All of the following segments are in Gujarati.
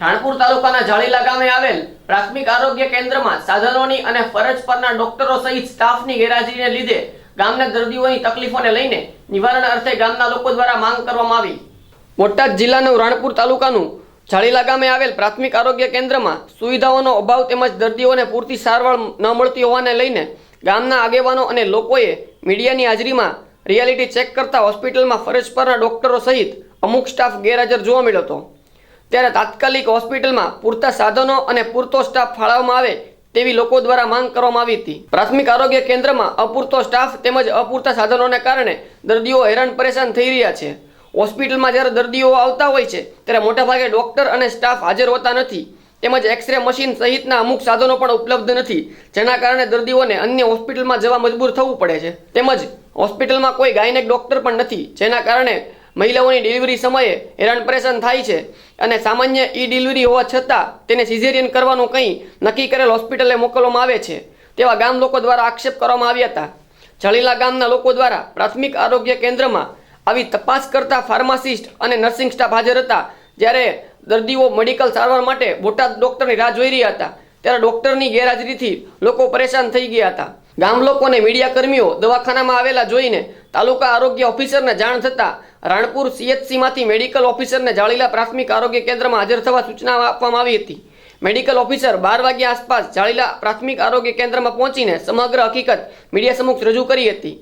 રાણપુર તાલુકાના જાળીલા ગામે આવેલ પ્રાથમિક આરોગ્ય કેન્દ્રમાં સાધનોની અને ફરજ પરના ડોક્ટરો સહિત સ્ટાફની ગેરહાજરીને લીધે ગામના દર્દીઓની તકલીફોને લઈને નિવારણ અર્થે ગામના લોકો દ્વારા માંગ કરવામાં આવી. બોટાદ જિલ્લાનું રાણપુર તાલુકાનું જાળીલા ગામે આવેલ પ્રાથમિક આરોગ્ય કેન્દ્રમાં સુવિધાઓનો અભાવ તેમજ દર્દીઓને પૂરતી સારવાર ન મળતી હોવાને લઈને ગામના આગેવાનો અને લોકોએ મીડિયાની હાજરીમાં રિયાલિટી ચેક કરતા હોસ્પિટલમાં ફરજ પરના ડોક્ટરો સહિત અમુક સ્ટાફ ગેરહાજર જોવા મળ્યો હતો. ત્યારે તાત્કાલિક હોસ્પિટલમાં પૂરતા સાધનો અને પૂરતો સ્ટાફ ફાળવવામાં આવે તેવી લોકો દ્વારા માંગ કરવામાં આવી હતી. પ્રાથમિક આરોગ્ય કેન્દ્રમાં અપૂરતો સ્ટાફ તેમજ અપૂરતા સાધનોને કારણે દર્દીઓ હેરાન પરેશાન થઈ રહ્યા છે. હોસ્પિટલમાં જ્યારે દર્દીઓ આવતા હોય છે, ત્યારે મોટાભાગે ડોક્ટર અને સ્ટાફ હાજર હોતા નથી. તેમજ એક્સરે મશીન સહિતના અમુક સાધનો પણ ઉપલબ્ધ નથી, જેના કારણે દર્દીઓને અન્ય હોસ્પિટલમાં જવા મજબૂર થવું પડે છે. તેમજ હોસ્પિટલમાં કોઈ ગાયનેક ડોક્ટર પણ નથી, જેના કારણે મહિલાઓની ડિલિવરી સમયે હેરાન પરેશાન થાય છે. અને સામાન્ય ઈ ડિલિવરી હોવા છતાં તેને સિઝેરિયન કરવાનું કંઈ નક્કી કરેલ હોસ્પિટલે મોકલવામાં આવે છે. તેવા ગામ લોકો દ્વારા આક્ષેપ કરવામાં આવ્યા હતા. જળીલા ગામના લોકો દ્વારા પ્રાથમિક આરોગ્ય કેન્દ્રમાં આવી તપાસ કરતા ફાર્માસિસ્ટ અને નર્સિંગ સ્ટાફ હાજર હતા. જ્યારે દર્દીઓ મેડિકલ સારવાર માટે બોટાદ ડોક્ટરની રાહ જોઈ રહ્યા હતા. ત્યારે ડોક્ટરની ગેરહાજરીથી લોકો પરેશાન થઈ ગયા હતા. ગામ લોકોને મીડિયા કર્મીઓ દવાખાનામાં આવેલા જોઈને તાલુકા આરોગ્ય ઓફિસરને જાણ થતાં રાણપુર સીએચસીમાંથી મેડિકલ ઓફિસરને જાળીલા પ્રાથમિક આરોગ્ય કેન્દ્રમાં હાજર થવા સૂચના આપવામાં આવી હતી. મેડિકલ ઓફિસર બાર વાગ્યા આસપાસ જાળીલા પ્રાથમિક આરોગ્ય કેન્દ્રમાં પહોંચીને સમગ્ર હકીકત મીડિયા સમક્ષ રજૂ કરી હતી.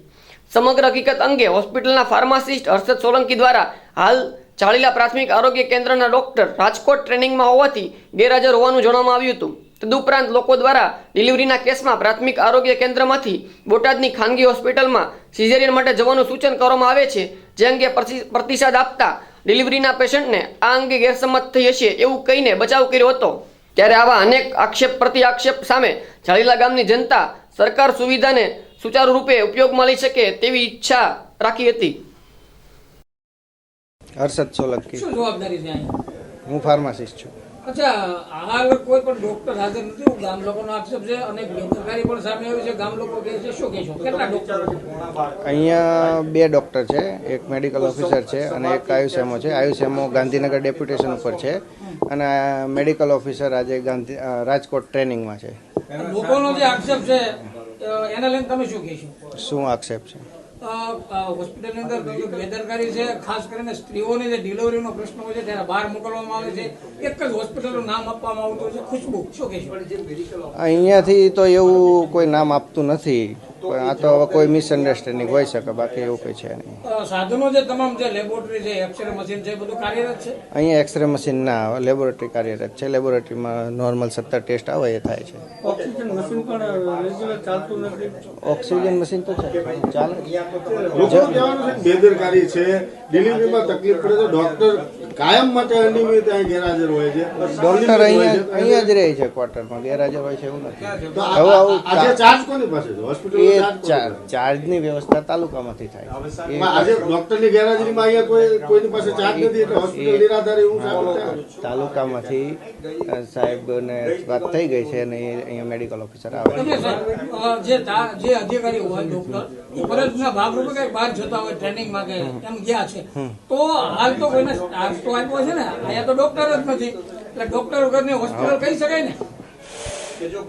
સમગ્ર હકીકત અંગે હોસ્પિટલના ફાર્માસિસ્ટ હર્ષદ સોલંકી દ્વારા હાલ જાળીલા પ્રાથમિક આરોગ્ય કેન્દ્રના ડોક્ટર રાજકોટ ટ્રેનિંગમાં હોવાથી ગેરહાજર હોવાનું જણાવવામાં આવ્યું હતું. તદુપરાંત લોકો દ્વારા ડિલિવરીના કેસમાં પ્રાથમિક આરોગ્ય કેન્દ્રમાંથી બોટાદની ખાનગી હોસ્પિટલમાં સિઝેરિયન માટે જવાનું સૂચન કરવામાં આવે છે જે અંગે પ્રતિસાદ આપતા ડિલિવરીના પેશન્ટને આ અંગે ગેરસમત થઈ હશે એવું કહીને બચાવ કર્યો હતો. ત્યારે આવા અનેક આક્ષેપ પ્રતિ આક્ષેપ સામે જાળીલા ગામની જનતા સરકાર સુવિધાને સુચારુ રૂપે ઉપયોગમાં લઈ શકે તેવી ઈચ્છા રાખી હતી. હર્ષદ સોલંકી. શું જવાબદારી છે અહીંયા હું ફાર્માસિસ્ટ છું. અચ્છા આહાર કોઈ પણ ડોક્ટર હાજર નથી. ગામ લોકોનો આક્ષેપ છે. અને બેદરકારી પણ સામે આવી છે. ગામ લોકો કહે છે શું કહેશો? કેટલા ડોક્ટર અહીંયા બે ડૉક્ટર છે. એક મેડિકલ ઓફિસર છે અને એક આયુષેમો છે. આયુષેમો ગાંધીનગર ડેપ્યુટેશન ઉપર છે. અને મેડિકલ ઓફિસર આજે ગાંધી રાજકોટ ટ્રેનિંગમાં છે. લોકોનો જે આક્ષેપ છે એના લઈને તમે શું કહેશો? શું આક્ષેપ છે? હોસ્પિટલની અંદર બેદરકારી છે ખાસ કરીને સ્ત્રીઓની જે ડિલિવરીનો પ્રશ્ન હોય છે ત્યારે બહાર મોકલવામાં આવે છે એક જ હોસ્પિટલનું નામ આપવામાં આવતું છે ખુશ્બુ. શું કહેશો? અહીંયાથી તો એવું કોઈ નામ આપતું નથી. પણ આ તો હવે કોઈ મિસઅન્ડરસ્ટેન્ડિંગ હોઈ શકે બાકી એવું કંઈ છે નહીં. સાધનો જે તમામ જે લેબોરેટરી છે એક્સરે મશીન છે બધું કાર્યરત છે? અહીંયા એક્સરે મશીન ના આવે લેબોરેટરી કાર્યરત છે. લેબોરેટરીમાં નોર્મલ સત્તર ટેસ્ટ આવે એ થાય છે. ઓક્સિજન મશીન પણ રેગ્યુલર ચાલતું નથી? ઓક્સિજન મશીન તો છે ચાલે. લોકોનું કહેવાનું છે બેદરકારી છે. ડિલિવરીમાં તકલીફ પડે તો ડોક્ટર કાયમ માટે અનિયમિત અહીં ગેરહાજર હોય છે. ડોક્ટર અહીંયા અહીંયા જ રહે છે ક્વાર્ટરમાં ગેરહાજર હોય છે એવું નથી. હવે આવું ચાર્જ કોની પાસે છે? હોસ્પિટલ એ ચાર ચાર્જની વ્યવસ્થા તાલુકામાંથી થાય. એ આજે ડોક્ટરની ગેરહાજરીમાં અહીંયા કોઈ કોઈની પાસે ચાર્જ નથી એટલે હોસ્પિટલ નિરાધાર એવું સાબિત તાલુકામાંથી સાહેબને વાત થઈ ગઈ છે અને અહીંયા મેડિકલ ઓફિસર આવે છે. જે જે અધિકારી હોય ડોક્ટર એ ફરજના ભાગરૂપે કઈ બહાર જતા હોય ટ્રેનિંગમાં કે એમ ગયા છે. તો હાલ તો કોઈને સ્ટાફ તો આપ્યો છે ને? અહીંયા તો ડોક્ટર જ નથી. એટલે ડોક્ટર વગરની હોસ્પિટલ કહી શકાય ને?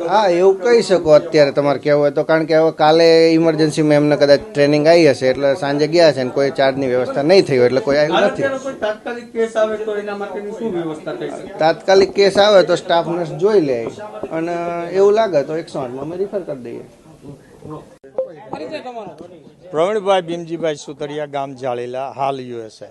હા એવું કહી શકો અત્યારે તમારે કહેવું હોય તો. કારણ કે હવે કાલે ઇમરજન્સીમાં એમને કદાચ ટ્રેનિંગ આવી હશે એટલે સાંજે ગયા છે ને કોઈ ચાર્જની વ્યવસ્થા નહીં થઈ હોય એટલે કોઈ આવ્યું નથી. તાત્કાલિક કેસ આવે તો એના માટેની શું વ્યવસ્થા થઈ શકે? તાત્કાલિક કેસ આવે સ્ટાફ નર્સ જોઈ લે. અને એવું લાગે તો એકસો આઠમાં અમે રિફર કરી દઈએ. પ્રવીણભાઈ ભીમજીભાઈ સુતરિયા ગામ જાળેલા હાલ યુએસએ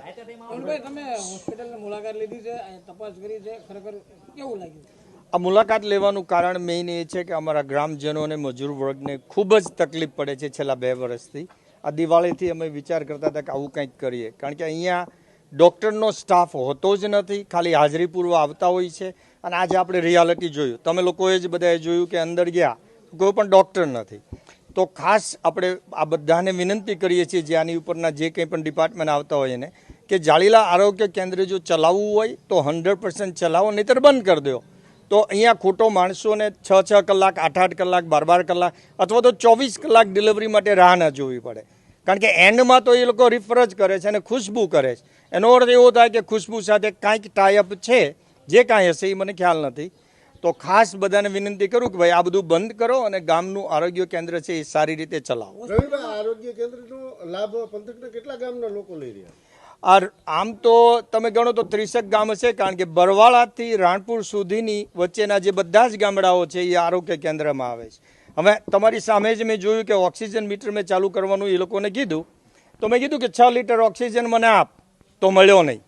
તમે હોસ્પિટલની મુલાકાત લીધી છે તપાસ કરી છે ખરેખર કેવું લાગ્યું? આ મુલાકાત લેવાનું કારણ મેઇન એ છે કે અમારા ગ્રામજનો અને મજૂર વર્ગને ખૂબ જ તકલીફ પડે છે છેલ્લા બે વર્ષથી. આ દિવાળીથી અમે વિચાર કરતા હતા કે આવું કંઈક કરીએ. કારણ કે અહીંયા ડૉક્ટરનો સ્ટાફ હોતો જ નથી, ખાલી હાજરી પૂર્વ આવતા હોય છે. અને આજે આપણે રિયાલિટી જોયું. તમે લોકોએ જ બધાએ જોયું કે અંદર ગયા, કોઈ પણ ડૉક્ટર નથી. તો ખાસ આપણે આ બધાને વિનંતી કરીએ છીએ જે આની ઉપરના જે કંઈ પણ ડિપાર્ટમેન્ટ આવતા હોય એને, કે જાળીલા આરોગ્ય કેન્દ્ર જો ચલાવવું હોય તો હંડ્રેડ પર્સન્ટ ચલાવો, નહીતર બંધ કરી દો. તો અહીંયા ખોટો માણસોને છ છ કલાક, આઠ આઠ કલાક, બાર બાર કલાક અથવા તો ચોવીસ કલાક ડિલિવરી માટે રાહ ન જોવી પડે. કારણ કે એન્ડમાં તો એ લોકો રિફર જ કરે છે અને ખુશ્બુ કરે છે. એનો અર્થ એવો થાય કે ખુશ્બુ સાથે કાંઈક ટાઈઅપ છે, જે કાંઈ હશે એ મને ખ્યાલ નથી. તો ખાસ બધાને વિનંતી કરું કે ભાઈ આ બધું બંધ કરો અને ગામનું આરોગ્ય કેન્દ્ર છે એ સારી રીતે ચલાવો. આરોગ્ય કેન્દ્રનો લાભ પંથકના કેટલા ગામના લોકો લઈ રહ્યા? આ આમ તો તમે ગણો તો ત્રીસેક ગામ હશે, કારણ કે બરવાળાથી રાણપુર સુધીની વચ્ચેના જે બધા જ ગામડાઓ છે, એ આરોગ્ય કેન્દ્રમાં આવે છે. હવે તમારી સામે જ મેં જોયું કે ઓક્સિજન મીટર મેં ચાલુ કરવાનું એ લોકોને કીધું. તો મેં કીધું કે છ લીટર ઓક્સિજન મને આપ, તો મળ્યો નહીં.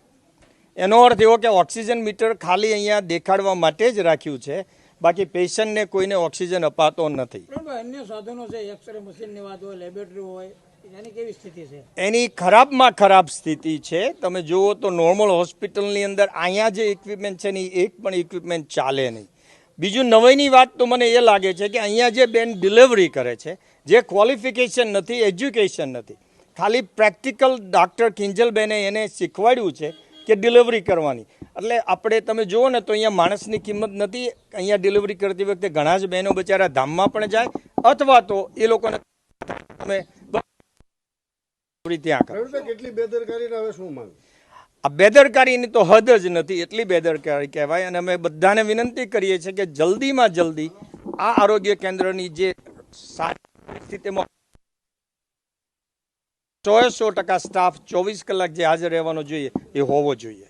એનો અર્થ એવો કે ઓક્સિજન મીટર ખાલી અહીંયા દેખાડવા માટે જ રાખ્યું છે, બાકી પેશન્ટને કોઈને ઓક્સિજન અપાતો નથી. અન્ય સાધનો છે એક્સરે મશીનની વાત હોય લેબોરેટરી હોય એની ખરાબમાં ખરાબ સ્થિતિ છે. તમે જુઓ તો નોર્મલ હોસ્પિટલની અંદર અહીંયા જે ઇક્વિપમેન્ટ છે ને એક પણ ઇક્વિપમેન્ટ ચાલે નહીં. બીજું નવાઈની વાત તો મને એ લાગે છે કે અહીંયા જે બેન ડિલિવરી કરે છે, જે ક્વોલિફિકેશન નથી એજ્યુકેશન નથી. ખાલી પ્રેક્ટિકલ ડૉક્ટર કિંજલબેને એને શીખવાડ્યું છે કે ડિલિવરી કરવાની. એટલે આપણે તમે જુઓ ને તો અહીંયા માણસની કિંમત નથી. અહીંયા ડિલિવરી કરતી વખતે ઘણા જ બહેનો બચારા ધામમાં પણ જાય, અથવા તો એ લોકોને તમે ત્યાં કરો. કેટલી બેદરકારી હવે શું માંગ? આ બેદરકારીની તો હદ જ નથી એટલી બેદરકારી કહેવાય. અને અમે બધાને વિનંતી કરીએ છીએ કે જલ્દીમાં જલ્દી આ આરોગ્ય કેન્દ્રની જે સ્થિતિમાં સો સો ટકા સ્ટાફ ચોવીસ કલાક જે હાજર રહેવાનો જોઈએ એ હોવો જોઈએ.